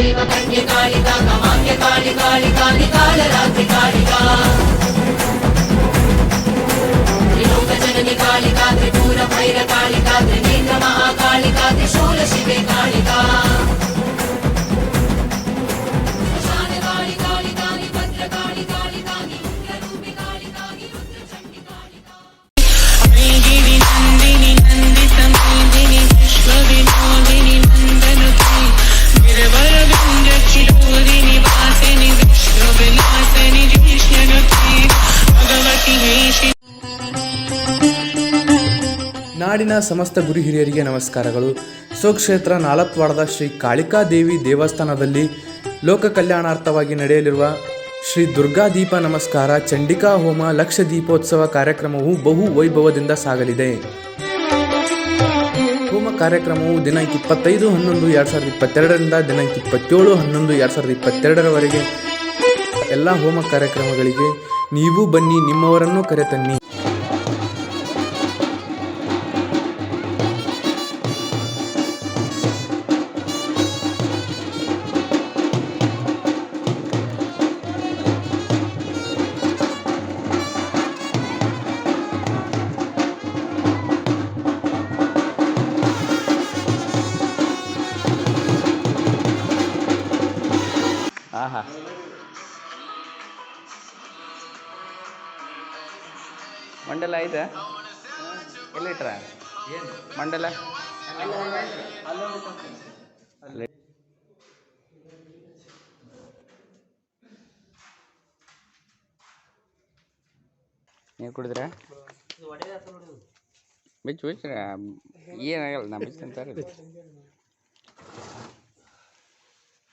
కన్య కాళిక కమాఖ్య కాళి కాళిక నికాల రాత్రి కాళిక త్రిలోక త్రిపుర భైర కాళిక త్రినేత్రమా ನಾಡಿನ ಸಮಸ್ತ ಗುರು ಹಿರಿಯರಿಗೆ ನಮಸ್ಕಾರಗಳು. ಸ್ವಕ್ಷೇತ್ರ ನಾಲತ್ವಾಡದ ಶ್ರೀ ಕಾಳಿಕಾದೇವಿ ದೇವಸ್ಥಾನದಲ್ಲಿ ಲೋಕ ಕಲ್ಯಾಣಾರ್ಥವಾಗಿ ನಡೆಯಲಿರುವ ಶ್ರೀ ದುರ್ಗಾದೀಪ ನಮಸ್ಕಾರ ಚಂಡಿಕಾ ಹೋಮ ಲಕ್ಷ ದೀಪೋತ್ಸವ ಕಾರ್ಯಕ್ರಮವು ಬಹು ವೈಭವದಿಂದ ಸಾಗಲಿದೆ. ಹೋಮ ಕಾರ್ಯಕ್ರಮವು ದಿನಾಂಕ ಇಪ್ಪತ್ತೈದು, ಹನ್ನೊಂದು, ಎರಡು ಸಾವಿರದ ಇಪ್ಪತ್ತೆರಡರಿಂದ ದಿನಾಂಕ ಇಪ್ಪತ್ತೇಳು, ಹನ್ನೊಂದು, ಎರಡು ಸಾವಿರದ ಇಪ್ಪತ್ತೆರಡರವರೆಗೆ ಎಲ್ಲ ಹೋಮ ಕಾರ್ಯಕ್ರಮಗಳಿಗೆ ನೀವು ಬನ್ನಿ, ನಿಮ್ಮವರನ್ನು ಕರೆತನ್ನಿ. ಮಂಡಲ ಐತೆ ಎಲ್ಲಿಟ್ರ? ಮಂಡಲ. ನೀವು ಕುಡಿದ್ರೆ? ಬಿಚ್ಚು ಬಿಚ್ಚ ಏನಾಗಲ್ಲ ನಾ ಬಿಚ್ಚು ಅಂತಾರೆ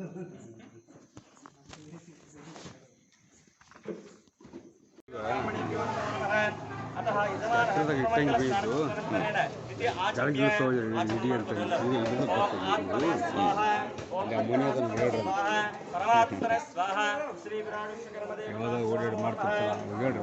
ಹೆಂಗೆ ನೀವು ಏ, ನೀ ಹೇಳ ನೀವು ಅಂತ ಬರ್ತೀವಿ ಹೆಂಗೆ ನಿನ್ನ ಕೈಲಿ ಕೇಳು, ನನ್ ಚಂದ ಇರ್ತದೆ ಹಾಂ ಹೌದೌದು ಹೌದು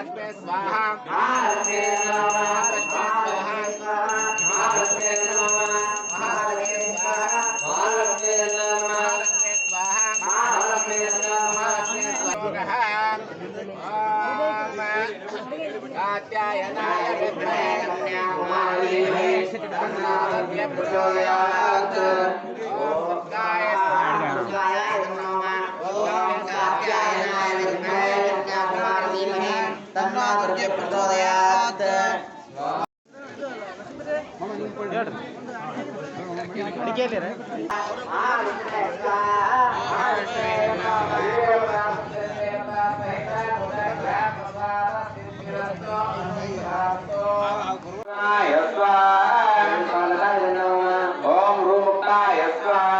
महालक्ष्मे स्वाहा महालक्ष्मे महालक्ष्मे स्वाहा ओम गाय गाय आरोग्य प्रचोदयात् ओम रूमकाय स्वाहा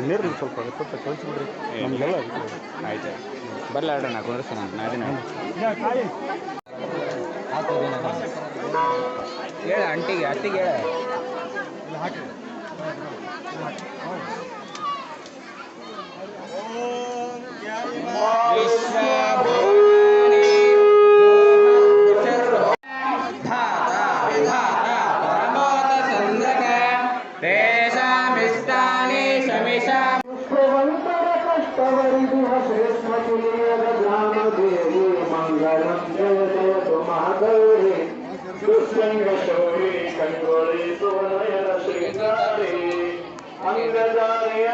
ನೀರು ಸ್ವಲ್ಪ ಸ್ವಲ್ಪ ಕಳಿಸ್ಬಿಡ್ರಿ. ನಮಗೆಲ್ಲ ಆಯ್ತು. ಬರಲ್ಲ ಆಡೋಣ ನಾ ಕುಂದ್ರಸ್ತಾನ ನಾ ಅದಿನ ಹೇಳ ಅಂಟಿಗೆ ಅತ್ತಿಗೆ ಹೇಳ. ತೇಷಾಮಿಷ್ಟಾನಿ ಶೌರಿ ಕಂಗೊಳಿ ಸುವನಯನ ಶೃಂಗಾರಿ ಅಂಗಜಾರಿಯ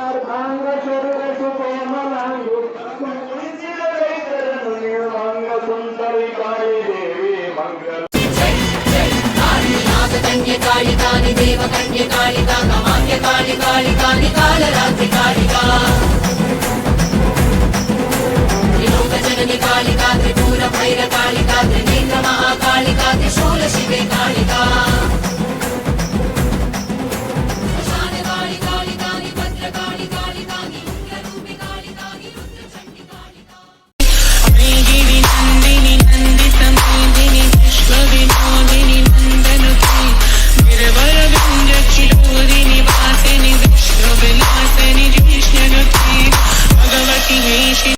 ಅರ್ಧಾಂಗ ಶರೀರ ಸುಕೋಮಲಾಂಗು ಮಂಗ ಸುಂದರಿ ಕಾಳಿ ದೇವಿ ಮಂಗಲ ನಾಗಕನ್ಯೆ ಕಾಳಿಕಾನಿ ದೇವಕನ್ಯೆ ಕಾಳಿಕಾ ಕಮಾನ್ಯ ಕಾಳಿ ಕಾಳಿ ಕಾಳಿ ಕಾಲರಾತ್ರಿ ಕಾಳಿಕಾ कालिकाद्रि पूरभैर कालिकाद्रि नेत्र महाकालिकाद्रि शूलशिवे कालिका